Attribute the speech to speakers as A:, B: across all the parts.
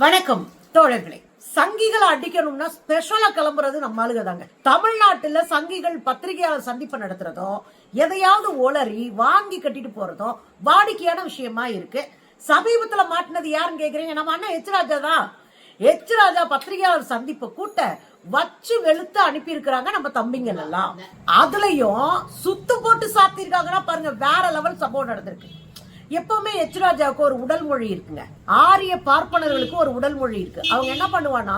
A: வணக்கம் தோழர்களே. சங்கிகளை அடிக்கணும்னா ஸ்பெஷலா கிளம்புறது நம்ம ஆளுங்க தாங்க. தமிழ்நாட்டுல சங்கிகள் பத்திரிகையாளர் சந்திப்பு நடத்துறதோ எதையாவது ஒளறி வாங்கி கட்டிட்டு போறதோ வாடிக்கையான விஷயமா இருக்கு. சமீபத்துல மாட்டினது யாருன்னு கேக்குறீங்க? நம்ம அண்ணன் எச் தான். எச் பத்திரிகையாளர் சந்திப்பு கூட்ட வச்சு வெளுத்து அனுப்பி இருக்கிறாங்க நம்ம தம்பிங்கள் எல்லாம். அதுலயும் சுத்து போட்டு சாத்திருக்காங்கன்னா பாருங்க வேற லெவல் சம்பவம் நடந்திருக்கு. எப்பவுமே எச் ராஜாவுக்கு ஒரு உடல் மொழி இருக்குங்க. ஆரிய பார்ப்பனர்களுக்கு ஒரு உடல் மொழி இருக்கு. அவங்க என்ன பண்ணுவானா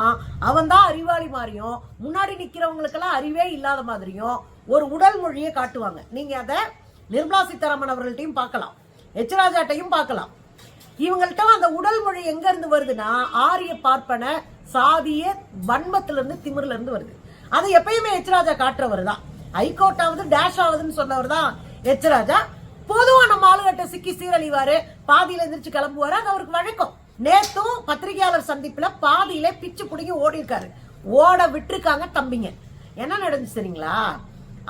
A: அவன் தான் அறிவாளி மாதிரியும் முன்னாடி நிக்கிறவங்களுக்கெல்லாம் அறிவே இல்லாத மாதிரியும் ஒரு உடல் மொழியை காட்டுவாங்க. நீங்க அதை நிர்மலா சீதாராமன் அவர்கள்ட்டையும் பார்க்கலாம். எச் ராஜாட்டையும் பார்க்கலாம். இவங்கள்ட்ட அந்த உடல் மொழி எங்க இருந்து வருதுன்னா ஆரிய பார்ப்பன சாதிய வன்மத்துல இருந்து திமிர்ல இருந்து வருது. அதை எப்பயுமே எச் ராஜா காட்டுறவர் தான் ஹைகோர்ட் ஆகுது டேஷ் ஆகுதுன்னு சொன்னவர் தான் எச் ராஜா எப்போதும் நம்ம ஆளுகிட்ட சிக்கி சீரழிவாரு. பாதியில எந்திரிச்சு கிளம்புவாரு. அது அவருக்கு வழக்கம். நேத்தும் பத்திரிகையாளர் சந்திப்புல பாதியில பிச்சு பிடிங்கி ஓடி இருக்காரு ஓட விட்டுருக்காங்க தம்பிங்க. என்ன நடந்துச்சு சரிங்களா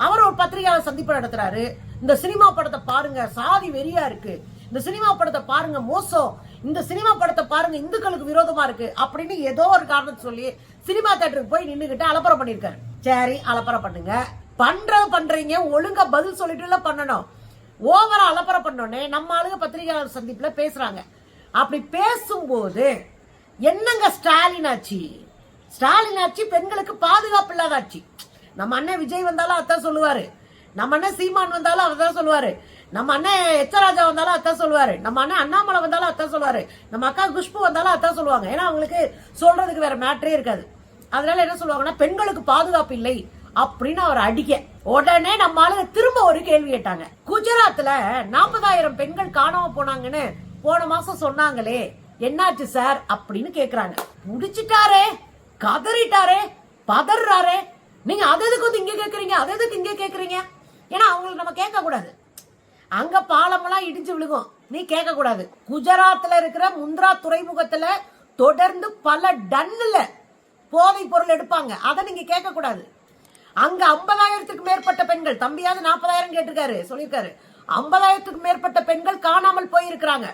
A: அவர் ஒரு பத்திரிகையாளர் சந்திப்பு நடத்துறாரு. இந்த சினிமா படத்தை பாருங்க. சாதி வெறியா இருக்கு. இந்த சினிமா படத்தை பாருங்க மோசம். இந்த சினிமா படத்தை பாருங்க இந்துக்களுக்கு விரோதமா இருக்கு அப்படின்னு ஏதோ ஒரு காரணத்தை சொல்லி சினிமா தேட்டருக்கு போய் நின்னுகிட்டு அலப்பறம் பண்ணிருக்காரு சரி அலப்பறம் பண்ணுங்க. பண்றது பண்றீங்க. ஒழுங்கா பதில் சொல்லிட்டு பண்ணணும். ஓவரா அலப்பற பண்ணோடனே நம்ம ஆளுங்க பத்திரிகையாளர் சந்திப்பில் பேசுறாங்க. அப்படி பேசும்போது என்னங்க ஸ்டாலின் ஆச்சு ஸ்டாலின் ஆச்சு பெண்களுக்கு பாதுகாப்பு இல்லாத ஆட்சி நம்ம அண்ணன் விஜய் வந்தாலும் அதான் சொல்லுவாரு. நம்ம அண்ணன் சீமான் வந்தாலும் அவர் தான் சொல்லுவாரு. நம்ம அண்ணன் எச்சராஜா வந்தாலும் அதான் சொல்லுவாரு. நம்ம அண்ணன் அண்ணாமலை வந்தாலும் அதான் சொல்லுவாரு. நம்ம அக்கா குஷ்பு வந்தாலும் அதான் சொல்லுவாங்க. ஏன்னா அவங்களுக்கு சொல்றதுக்கு வேற மேட்டரே இருக்காது. அதனால என்ன சொல்லுவாங்கன்னா பெண்களுக்கு பாதுகாப்பு இல்லை. அப்படின்னு அவர் அடிக்க. உடனே நம்ம ஆளுங்க திரும்ப ஒரு கேள்வி கேட்டாங்க. குஜராத்ல நாற்பதாயிரம் பெண்கள் காணாம போனாங்கன்னு போன மாசம் சொன்னாங்களே. என்னாச்சு சார்? அப்படின்னு கேக்குறாங்க. முடிச்சிட்டாரே கதறிட்டாரே பதறாரே. நீங்க அது எதுக்கு வந்து இங்க கேக்குறீங்க? அது எதுக்கு இங்க கேக்குறீங்க? ஏன்னா அவங்களுக்கு நம்ம கேட்க கூடாது அங்க பாலமெல்லாம் இடிஞ்சு விழுகும். நீ கேட்க கூடாது குஜராத்ல இருக்கிற முந்த்ரா துறைமுகத்துல தொடர்ந்து பல டன்னுல போதை பொருள் எடுப்பாங்க. அதை நீங்க கேட்க கூடாது அங்க ஐம்பதாயிரத்துக்கு மேற்பட்ட பெண்கள் தம்பியாவது நாற்பதாயிரம் கேட்டிருக்காரு சொல்லியிருக்காரு. ஐம்பதாயிரத்துக்கு மேற்பட்ட பெண்கள் காணாமல் போயிருக்கிறாங்க.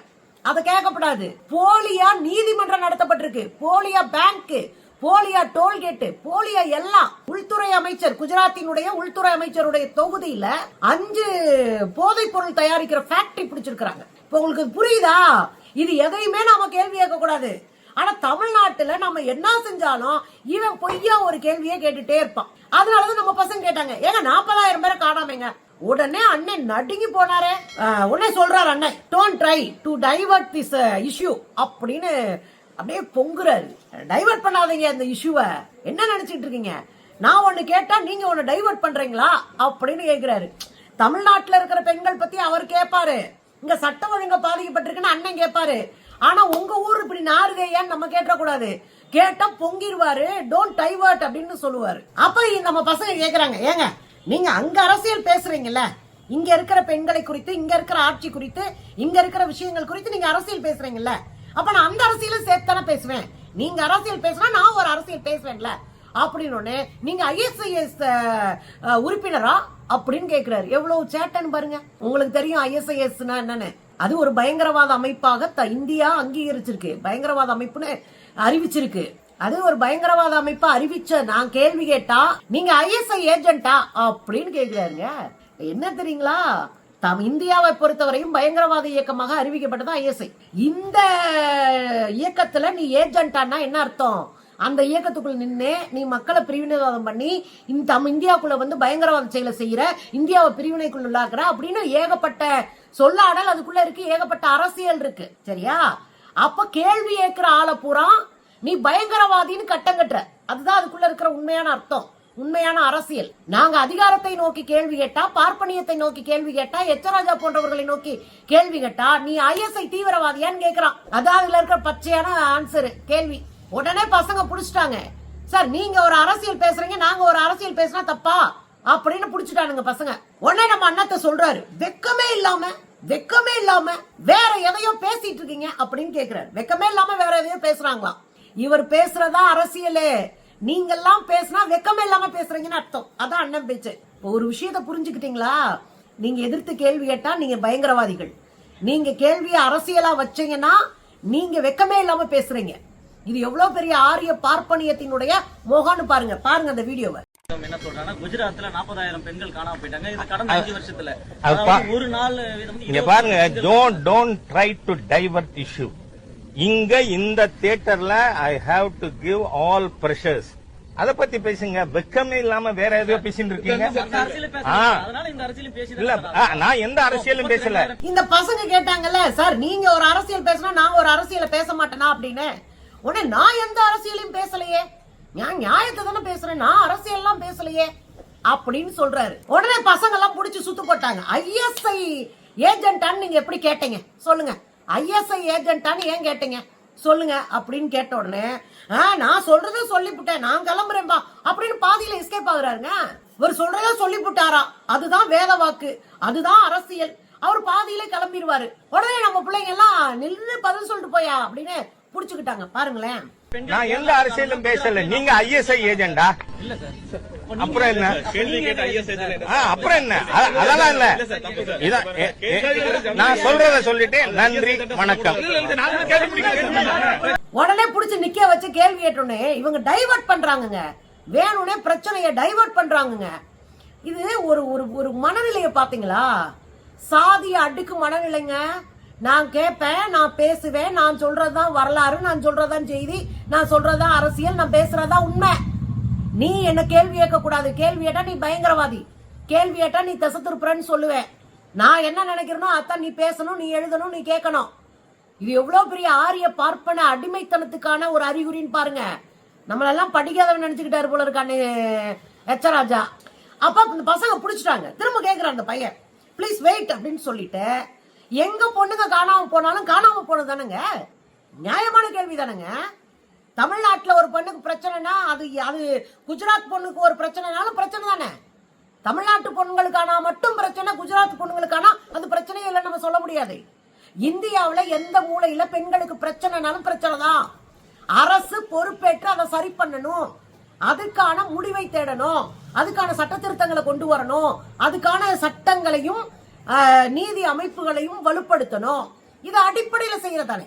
A: அதை கேட்கப்படாது. போலியா நீதிமன்றம் நடத்தப்பட்டிருக்கு. போலியா பேங்க் போலியா டோல்கேட்டு போலியா எல்லாம் உள்துறை அமைச்சர் குஜராத்தினுடைய உள்துறை அமைச்சருடைய தொகுதியில அஞ்சு போதைப் பொருள் தயாரிக்கிற ஃபேக்டரி பிடிச்சிருக்கிறாங்க. இப்ப உங்களுக்கு புரியுதா? இது எதையுமே நாம கேள்வி கேட்க கூடாது ஆனா தமிழ்நாட்டுல நம்ம என்ன செஞ்சாலும் இவன் பொய்யா ஒரு கேள்வியே கேட்டுட்டே இருப்பான். அதனாலதான் நம்ம பசங்க கேட்டாங்க ஏங்க நாற்பதாயிரம் பேரை காணாமங்க? உடனே அண்ணன் நடுங்கி போனாரு. உடனே சொல்றாரு அண்ணன் don't try to divert this issue அப்படின்னு அப்படியே பொங்குறாரு. டைவர்ட் பண்ணாதீங்க இந்த இஷ்யூவை என்ன நினைச்சிட்டு இருக்கீங்க? நான் ஒண்ணு கேட்டா நீங்க ஒண்ணு டைவர்ட் பண்றீங்களா? அப்படின்னு கேக்குறாரு. தமிழ்நாட்டுல இருக்கிற பெண்கள் பத்தி அவர் கேட்பாரு இங்க சட்டம் ஒழுங்க பாதிக்கப்பட்டிருக்குன்னு அண்ணன் கேட்பாரு ஆனா உங்க ஊர் இப்படி நாறுதே ஏன்னு நம்ம கேட்டக்கூடாது. கேட்டா பொங்கிடுவாரு டோன்ட் டைவர்ட் அப்படின்னு சொல்லுவாரு. அப்ப நம்ம பசங்க கேக்குறாங்க ஏங்க நீங்க அங்க அரசியல் பேசுறீங்கல்ல இங்க இருக்கிற பெண்களை குறித்து இங்க இருக்கிற ஆட்சி குறித்து இங்க இருக்கிற விஷயங்கள் குறித்து நீங்க அரசியல் பேசுறீங்கல்ல அப்ப நான் அந்த அரசியலும் சேர்த்து தானே பேசுவேன். நீங்க அரசியல் பேசுனா நான் ஒரு அரசியல் பேசுவேன்ல. அப்படின்னு உடனே, நீங்க ஐஎஸ்ஐஎஸ் உறுப்பினரா? அப்படின்னு கேக்குறாரு. எவ்வளவு சேட்டன்னு பாருங்க. உங்களுக்கு தெரியும் ஐஎஸ்ஐஎஸ்னா என்னன்னு. அது ஒரு பயங்கரவாத அமைப்பாக த- இந்தியா அங்கீகரிச்சிருக்கு. பயங்கரவாத அமைப்புன்னு அறிவிச்சிருக்கு. அது ஒரு பயங்கரவாத அமைப்பா அறிவிச்ச நான் கேள்வி கேட்டா நீங்க ஐஎஸ்ஐ ஏஜென்ட்டா அப்படின்னு கேக்குறாருங்க. என்ன தெரியுங்களா? தம் இந்தியாவை பொறுத்தவரையும் பயங்கரவாத இயக்கமாக அறிவிக்கப்பட்டதான் ஐஎஸ்ஐ. இந்த இயக்கத்துல நீ ஏஜென்டானா என்ன அர்த்தம்? அந்த இயக்கத்துக்குள்ள நின்று நீ மக்களை பிரிவினைவாதம் பண்ணி இந்த இந்தியாவுக்குள்ள வந்து பயங்கரவாத செயலை செய்யற இந்தியாவை பிரிவினைக்குள்ள உள்ளாக்குற அப்படின்னு ஏகப்பட்ட சொல்லாடல் அதுக்குள்ள இருக்கு ஏகப்பட்ட அரசியல் இருக்கு. சரியா? அப்ப கேள்வி ஏற்கிற ஆளை பூரா நீ பயங்கரவாதின்னு கட்டம் கட்டுற. அதுதான் அதுக்குள்ள இருக்கிற உண்மையான அர்த்தம் உண்மையான அரசியல். நாங்க அதிகாரத்தை நோக்கி கேள்வி கேட்டா பார்ப்பனியத்தை நோக்கி கேள்வி கேட்டா எச்சராஜா போன்றவர்களை நோக்கி கேள்வி கேட்டா நீ ஐஎஸ்ஐ தீவிரவாதியான்னு கேக்குறான். அதான் அதுல இருக்கிற பச்சையான ஆன்சர் கேள்வி. உடனே பசங்க புடிச்சிட்டாங்க. சார் நீங்க ஒரு அரசியல் பேசுறீங்க நாங்க ஒரு அரசியல் பேசினா தப்பா? அப்படின்னு புடிச்சிட்டானுங்க பசங்க. உடனே நம்ம அண்ணத்தை சொல்றாரு. வெக்கமே இல்லாம வெக்கமே இல்லாம வேற எதையோ பேசிட்டு இருக்கீங்க அப்படின்னு கேக்குறாரு. வெக்கமே இல்லாம வேற எதையோ பேசுறாங்களாம் இவர் பேசுறதா அரசியலே. நீங்கெல்லாம் பேசினா வெக்கமே இல்லாம பேசுறீங்கன்னு அர்த்தம். அதான் அண்ணன் பேச்சு. இப்போ ஒரு விஷயத்த புரிஞ்சுக்கிட்டீங்களா? நீங்க எதிர்த்து கேள்வி கேட்டா நீங்க பயங்கரவாதிகள். நீங்க கேள்வியை அரசியலா வச்சீங்கன்னா நீங்க வெக்கமே இல்லாம பேசுறீங்க. இது எவ்வளவு பெரிய ஆரிய பார்ப்பனியத்தினுடைய முகம்னு பாருங்க பாருங்க அந்த வீடியோவை.
B: என்ன சொல்றாங்கன்னா குஜராத்ல நாற்பதாயிரம் பெண்கள் காணாம போயிட்டாங்க. இது கடந்த அஞ்சு வருஷத்துல.
C: அது பா-
B: அதாவது ஒரு நாள் வீதம்
C: இங்க பாருங்க don't don't try to divert issue இங்க இந்த தியேட்டர்ல I have to give all pressures அத பத்தி பேசுங்க. வெக்கமே இல்லாம வேற எதையோ பேசிட்டு இருக்கீங்க. இல்ல. நான் எந்த அரசியலும் பேசல.
A: இந்த பசங்க கேட்டாங்கல்ல சார் நீங்க ஒரு அரசியல் பேசினா நான் ஒரு அரசியலை பேச மாட்டேனா? அப்படின்னு. உடனே நான் எந்த அரசியலையும் பேசலையே. நான் நியாயத்தை தானே பேசுறேன். நான் அரசியல்லாம் பேசலையே. அப்படின்னு சொல்றாரு. உடனே பசங்க எல்லாம் புடிச்சு சுத்து போட்டாங்க. ஐஎஸ்ஐ ஏஜென்டான்னு நீங்க எப்படி கேட்டீங்க? சொல்லுங்க. ஐஎஸ்ஐ ஏஜென்டான்னு ஏன் கேட்டீங்க? சொல்லுங்க அப்படின்னு கேட்ட உடனே ஆ, நான் சொல்றத சொல்லிவிட்டேன் நான் கிளம்புறேன்பா அப்படின்னு பாதியில எஸ்கேப் ஆகுறாருங்க. இவர் சொல்றத சொல்லிவிட்டாரா அதுதான் வேத வாக்கு. அதுதான் அரசியல். அவர் பாதியில கிளம்பிடுவாரு உடனே நம்ம பிள்ளைங்க எல்லாம் நின்று பதில் சொல்லிட்டு போயா அப்படின்னு புடிச்சுக்கிட்டாங்க. பாருங்களேன்.
C: நான் எந்த அரசியலும் பேசல. நீங்க ஐஎஸ்ஐ ஏஜெண்டா
B: இல்ல சார்
C: அப்புறம் என்ன? அப்புறம் என்ன? அதெல்லாம் இல்ல. இதான் நான் சொல்றத சொல்லிட்டு நன்றி வணக்கம்.
A: உடனே புடிச்சு நிக்க வச்சு கேள்வி கேட்டோடனே இவங்க டைவர்ட் பண்றாங்கங்க. வேணும்னே பிரச்சனையை டைவர்ட் பண்றாங்கங்க. இது ஒரு ஒரு ஒரு மனநிலையை பாத்தீங்களா சாதிய அடுக்கு மனநிலைங்க. நான் கேட்பேன் நான் பேசுவேன் நான் சொல்றதுதான் வரலாறு நான் சொல்றதுதான் செய்தி நான் சொல்றதுதான் அரசியல் நான் பேசுறதுதான் உண்மை. நீ என்ன கேள்வி கேட்கக்கூடாது. கேள்வி கேட்டா நீ பயங்கரவாதி. கேள்வி கேட்டா நீ திசை திருப்புறன்னு சொல்லுவேன் நான் என்ன நினைக்கிறனோ அத்தான் நீ பேசணும் நீ எழுதணும் நீ கேட்கணும். இது எவ்வளோ பெரிய ஆரிய பார்ப்பன அடிமைத்தனத்துக்கான ஒரு அறிகுறின்னு பாருங்க. நம்மளெல்லாம் படிக்காதவன் நினச்சிக்கிட்டாரு போல இருக்கானு எச்சராஜா. அப்போ இந்த பசங்க பிடிச்சிட்டாங்க. திரும்ப கேட்குறான் அந்த பையன். ப்ளீஸ் வெயிட் அப்படின்னு சொல்லிட்டு எங்க பொண்ணுங்க காணாம போனாலும் காணாம போனது தானேங்க. நியாயமான கேள்வி தானேங்க. தமிழ்நாட்டில் ஒரு பொண்ணுக்கு பிரச்சனைனா அது அது குஜராத் பொண்ணுக்கு ஒரு பிரச்சனைனாலும் பிரச்சனை தானே. தமிழ்நாட்டு பொண்ணுங்களுக்கானா மட்டும் பிரச்சனை குஜராத் பொண்ணுங்களுக்கானா அது பிரச்சனையே இல்லை நம்ம சொல்ல முடியாது. இந்தியாவில் எந்த மூலையில் பெண்களுக்கு பிரச்சனைனாலும் பிரச்சனை தான். அரசு பொறுப்பேற்று அதை சரி பண்ணணும். அதுக்கான முடிவை தேடணும். அதுக்கான சட்ட திருத்தங்களை கொண்டு வரணும். அதுக்கான சட்டங்களையும் நீதி அமைப்புகளையும் வலுப்படுத்தணும். இது அடிப்படையில் செய்யறதானே.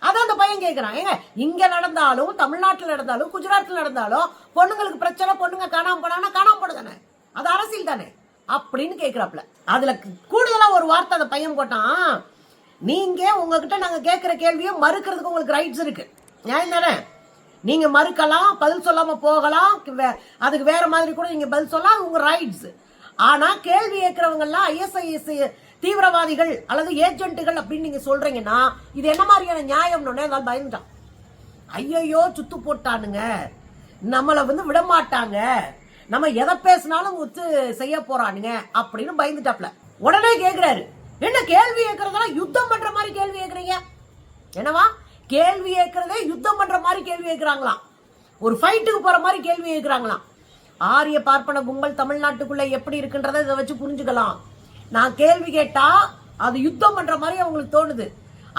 A: அதான் அந்த பையன் கேட்கிறான் ஏங்க இங்க நடந்தாலும் தமிழ்நாட்டில் நடந்தாலும் குஜராத்தில் நடந்தாலும் பொண்ணுங்களுக்கு பிரச்சனை பொண்ணுங்க காணாம போனாங்கன்னா காணாம போடுதானே அது அரசியல் தானே. அப்படின்னு கேட்கிறாப்ல அதுல கூடுதலா ஒரு வார்த்தை அந்த பையன் போட்டான். நீங்க உங்ககிட்ட நாங்க கேட்கிற கேள்வியை மறுக்கிறதுக்கு உங்களுக்கு ரைட்ஸ் இருக்கு. நியாயம் தானே? நீங்க மறுக்கலாம் பதில் சொல்லாம போகலாம் வே- அதுக்கு வேற மாதிரி கூட நீங்க பதில் சொல்லலாம் உங்க ரைட்ஸ் ஆனா கேள்வி கேட்கிறவங்கெல்லாம் ஐஎஸ்ஐஎஸ் தீவிரவாதிகள் அல்லது ஏஜென்ட்டுகள் அப்படின்னு நீங்க சொல்றீங்கன்னா இது என்ன மாதிரியான நியாயம்னு அதனால பயந்துட்டான். ஐயையோ சுத்து போட்டானுங்க. நம்மளை வந்து விட மாட்டாங்க நம்ம எதை பேசினாலும் ஒத்து செய்ய போறானுங்க அப்படின்னு பயந்துட்டாப்ல. உடனே கேட்கிறாரு என்ன கேள்வி கேட்கறதெல்லாம் யுத்தம் பண்ற மாதிரி கேள்வி கேட்கறீங்க என்னவா? கேள்வி கேட்கறதே யுத்தம் பண்ற மாதிரி கேள்வி கேட்கறாங்களாம் ஒரு ஃபைட்டுக்கு போற மாதிரி கேள்வி கேட்கறாங்களாம் ஆரிய பார்ப்பன கும்பல் தமிழ்நாட்டுக்குள்ள எப்படி இருக்குன்றதை இதை வச்சு புரிஞ்சுக்கலாம். நான் கேள்வி கேட்டா அது யுத்தம் பண்ற மாதிரி அவங்களுக்கு தோணுது.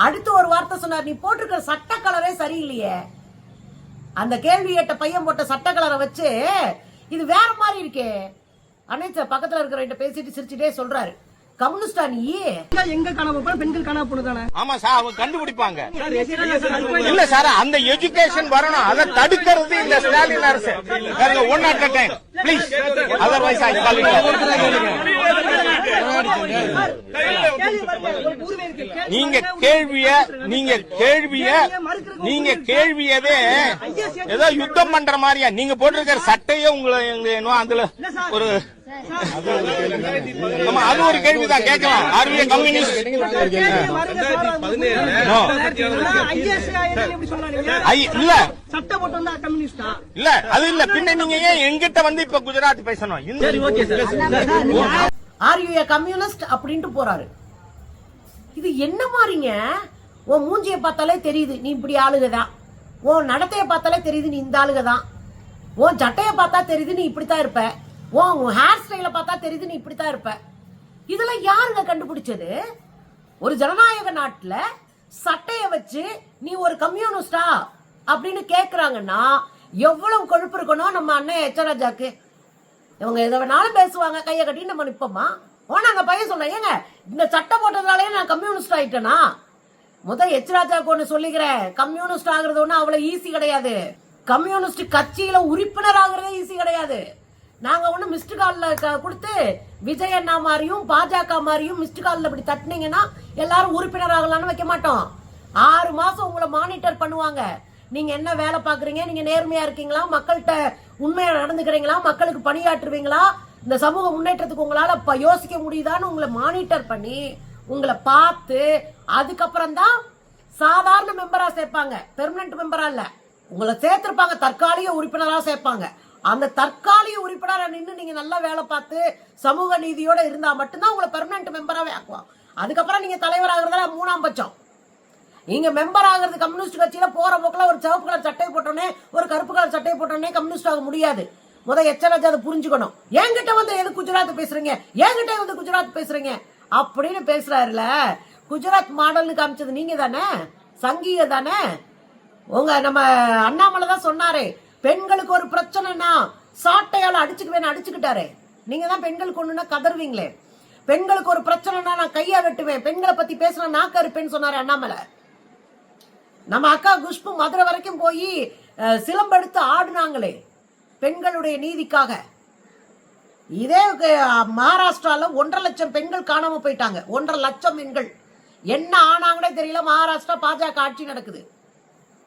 A: அடுத்து ஒரு வார்த்தை சொன்னார் நீ போட்டிருக்கிற சட்ட கலரே சரியில்லையே. அந்த கேள்வி கேட்ட பையன் போட்ட சட்ட கலரை வச்சு இது வேற மாதிரி இருக்கே. அனைத்து பக்கத்துல இருக்கிறவங்க பேசிட்டு சிரிச்சுட்டே சொல்றாரு. கம்யூனிஸ்டா நீ?
D: எங்க காணாம போன பெண்கள் காணாம போனதானே
C: ஆமா சார் அவங்க கண்டுபிடிப்பாங்க. இல்ல சார் அந்த எஜுகேஷன் வரணும். அதை தடுக்கிறது இந்த ஸ்டாலின் அரசு. One at a time please otherwise I call நீங்க கேள்விய நீங்க கேள்விய நீங்க கேள்வியவே ஏதோ யுத்தம் பண்ற மாதிரியா? நீங்க போட்டிருக்கிற சட்டையே உங்களை அதுல ஒரு ஆமா அது ஒரு கேள்விதான். கேட்கலாம். ஆர்விய கம்யூனிஸ்ட். இல்ல. இல்ல அது இல்ல. பின்ன நீங்க ஏன் எங்கிட்ட வந்து இப்ப குஜராத் பேசணும்?
A: ஆர் யூ ஏ கம்யூனிஸ்ட் அப்படின்ட்டு போறாரு. இது என்ன மாதிரிங்க? உன் மூஞ்சியை பார்த்தாலே தெரியுது நீ இப்படி ஆளுகதான். உன் நடத்தையை பார்த்தாலே தெரியுது நீ இந்த ஆளுகதான். உன் சட்டையை பார்த்தா தெரியுது நீ இப்படித்தான் இருப்ப. உன் ஹேர் ஸ்டைலை பார்த்தா தெரியுது நீ இப்படித்தான் இருப்ப. இதெல்லாம் யாருங்க கண்டுபிடிச்சது? ஒரு ஜனநாயக நாட்டில் சட்டையை வச்சு நீ ஒரு கம்யூனிஸ்டா அப்படின்னு கேட்குறாங்கன்னா எவ்வளவு கொழுப்பு இருக்கணும் நம்ம அண்ணன் எச்சராஜாக்கு இவங்க எதை வேணாலும் பேசுவாங்க கையை கட்டி நம்ம நிற்போமா ஓ நாங்க பையன் சொன்னேன் ஏங்க இந்த சட்டம் போட்டதுனாலே நான் கம்யூனிஸ்ட் ஆகிட்டேனா முதல் எச் ராஜாக்கு சொல்லிக்கிறேன் கம்யூனிஸ்ட் ஆகுறது ஒன்றும் அவ்வளோ ஈஸி கிடையாது. கம்யூனிஸ்ட் கட்சியில் உறுப்பினர் ஆகுறதே ஈஸி கிடையாது. நாங்கள் ஒன்றும் மிஸ்டு காலில் கொடுத்து விஜய் அண்ணா மாதிரியும் பாஜக மாதிரியும் மிஸ்டு காலில் இப்படி தட்டினீங்கன்னா எல்லாரும் உறுப்பினர் ஆகலாம்னு வைக்க மாட்டோம். ஆறு மாதம் உங்களை மானிட்டர் பண்ணுவாங்க. நீங்கள் என்ன வேலை பார்க்குறீங்க? நீங்கள் நேர்மையாக இருக்கீங்களா? மக்கள்கிட்ட உண்மையா நடந்துக்கிறீங்களா? மக்களுக்கு பணியாற்றுவீங்களா? இந்த சமூக முன்னேற்றத்துக்கு உங்களால ப- யோசிக்க முடியுதான்னு உங்களை மானிட்டர் பண்ணி உங்களை பார்த்து அதுக்கப்புறம் தான் சாதாரண மெம்பரா சேர்ப்பாங்க. பெர்மனன்ட் மெம்பரா இல்ல. உங்களை சேர்த்திருப்பாங்க தற்காலிக உறுப்பினரா சேர்ப்பாங்க. அந்த தற்காலிக உறுப்பினராக நின்று நீங்க நல்லா வேலை பார்த்து சமூக நீதியோட இருந்தா மட்டும்தான் உங்களை பெர்மனன்ட் மெம்பராகவே ஆக்குவோம் அதுக்கப்புறம் நீங்க தலைவராகிறதால மூணாம் பட்சம். நீங்க மெம்பர் ஆகிறது கம்யூனிஸ்ட் கட்சியில போற போக்குல ஒரு சிவப்பு கலர் சட்டை போட்டோன்னே ஒரு கருப்பு கலர் சட்டை போட்டோன்னே கம்யூனிஸ்ட் ஆக முடியாது. முத எச்சராஜ் அதை புரிஞ்சுக்கணும். என்கிட்ட வந்து எது குஜராத் பேசுறீங்க? என்கிட்ட வந்து குஜராத் பேசுறீங்க? அப்படின்னு பேசுறாருல. குஜராத் மாடல்னு காமிச்சது நீங்க தானே? சங்கீக தானே? உங்க நம்ம அண்ணாமலை தான் சொன்னாரே பெண்களுக்கு ஒரு பிரச்சனைனா சாட்டையால அடிச்சுக்குவேன் அடிச்சுக்கிட்டாரே. நீங்க தான் பெண்களுக்கு ஒண்ணுன்னா கதறுவீங்களே. பெண்களுக்கு ஒரு பிரச்சனைனா நான் கையா வெட்டுவேன். பெண்களை பத்தி பேசினா நாக்க இருப்பேன்னு சொன்னாரு அண்ணாமலை. நம்ம அக்கா குஷ்பு மதுரை வரைக்கும் போய் சிலம்பெடுத்து ஆடுனாங்களே பெண்களுடைய நீதிக்காக. இதே மகாராஷ்டிராவில் ஒன்றரை லட்சம் பெண்கள் காணாமல் போயிட்டாங்க. ஒன்றரை லட்சம் பெண்கள். என்ன ஆனாங்களே தெரியல மகாராஷ்டிரா பாஜக ஆட்சி நடக்குது.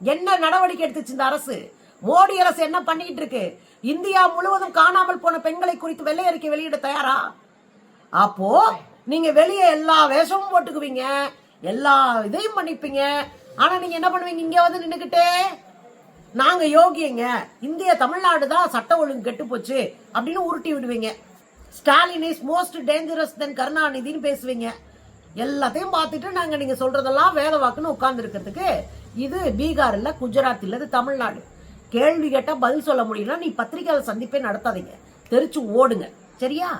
A: என்ன நடவடிக்கை எடுத்துச்சு இந்த அரசு? மோடி அரசு என்ன பண்ணிட்டு இருக்கு? இந்தியா முழுவதும் காணாமல் போன பெண்களை குறித்து வெள்ளை அறிக்கை வெளியிட தயாரா? அப்போ நீங்க வெளியே எல்லா வேஷமும் போட்டுக்குவீங்க எல்லா இதையும் பண்ணிப்பீங்க ஆனா நீங்க என்ன பண்ணுவீங்க? இங்க வந்து நின்னுக்கிட்டே நாங்க யோகியங்க. இந்திய தமிழ்நாடு தான் சட்ட ஒழுங்கு கெட்டு போச்சு அப்படின்னு உருட்டி விடுவீங்க. Stalin is most dangerous then கருணாநிதினு பேசுவீங்க. எல்லாத்தையும் பார்த்துட்டு நாங்க நீங்க சொல்றதெல்லாம் வேலை வாக்குன்னு உட்கார்ந்து இருக்கிறதுக்கு இது பீகார் இல்ல குஜராத் இல்ல இது தமிழ்நாடு. கேள்வி கேட்டா பதில் சொல்ல முடியலன்னா நீ பத்திரிகையாளர் சந்திப்பே நடத்தாதீங்க. தெரிச்சு ஓடுங்க. சரியா?